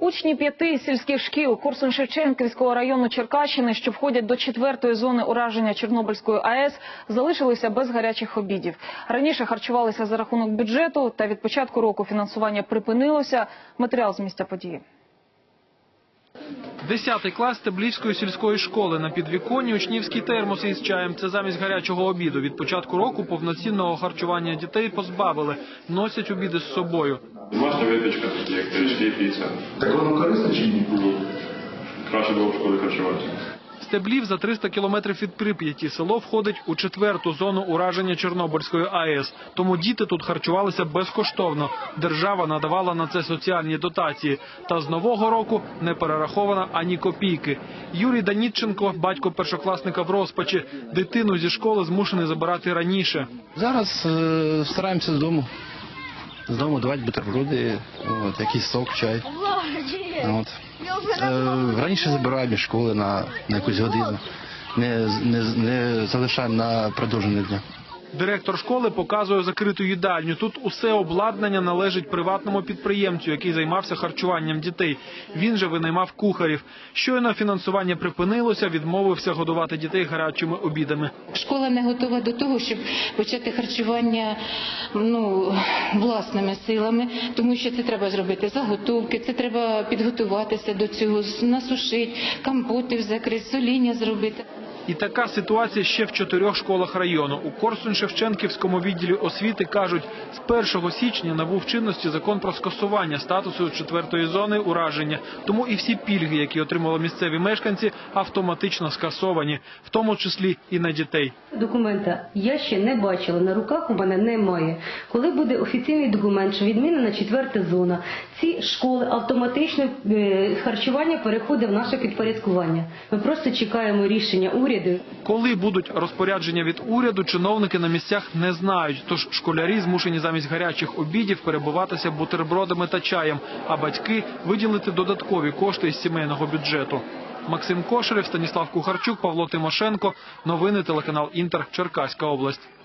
Учні п'яти сільських шкіл Корсун-Шевченківського району Черкащини, що входять до четвертої зони ураження Чорнобильської АЕС, залишилися без гарячих обідів. Раніше харчувалися за рахунок бюджету, та від початку року фінансування припинилося. Матеріал з місця події. Десятий клас Теблівської сільської школи на підвіконні учнівські термоси із чаєм. Це замість гарячого обіду. Від початку року повноцінного харчування дітей позбавили. Носять обіди з собою. Домашня випічка, як піца. Так воно корисно чи? Ні. Краще було в школі харчуватися. Стеблів за 300 кілометрів від Прип'яті. Село входить у четверту зону ураження Чорнобильської АЕС. Тому діти тут харчувалися безкоштовно. Держава надавала на це соціальні дотації. Та з нового року не перерахована ані копійки. Юрій Данітченко, батько першокласника в розпачі, дитину зі школи змушений забирати раніше. Зараз е, стараємося з дому. З дому давати бутерброди, от, якийсь сок, чай. От. Е, раніше забираємо із школи на, на якусь годину. Не, не, не залишаємо на продовження дня. Директор школи показує закриту їдальню. Тут усе обладнання належить приватному підприємцю, який займався харчуванням дітей. Він же винаймав кухарів. Щойно фінансування припинилося, відмовився годувати дітей гарячими обідами. Школа не готова до того, щоб почати харчування ну, власними силами, тому що це треба зробити заготовки, це треба підготуватися до цього, насушити, компоти закрити, соління зробити. І така ситуація ще в чотирьох школах району. У Корсунь-Шевченківському відділі освіти кажуть, з 1 січня набув чинності закон про скасування статусу четвертої зони ураження. Тому і всі пільги, які отримали місцеві мешканці, автоматично скасовані, в тому числі і на дітей. Документа я ще не бачила, на руках у мене немає. Коли буде офіційний документ, що відмінена четверта зона, ці школи автоматично е, харчування переходить в наше підпорядкування. Ми просто чекаємо рішення уряду. Коли будуть розпорядження від уряду, чиновники на місцях не знають. Тож школярі змушені замість гарячих обідів перебуватися бутербродами та чаєм, а батьки виділити додаткові кошти із сімейного бюджету. Максим Кошелєв, Станіслав Кухарчук, Павло Тимошенко. Новини телеканал Інтер. Черкаська область.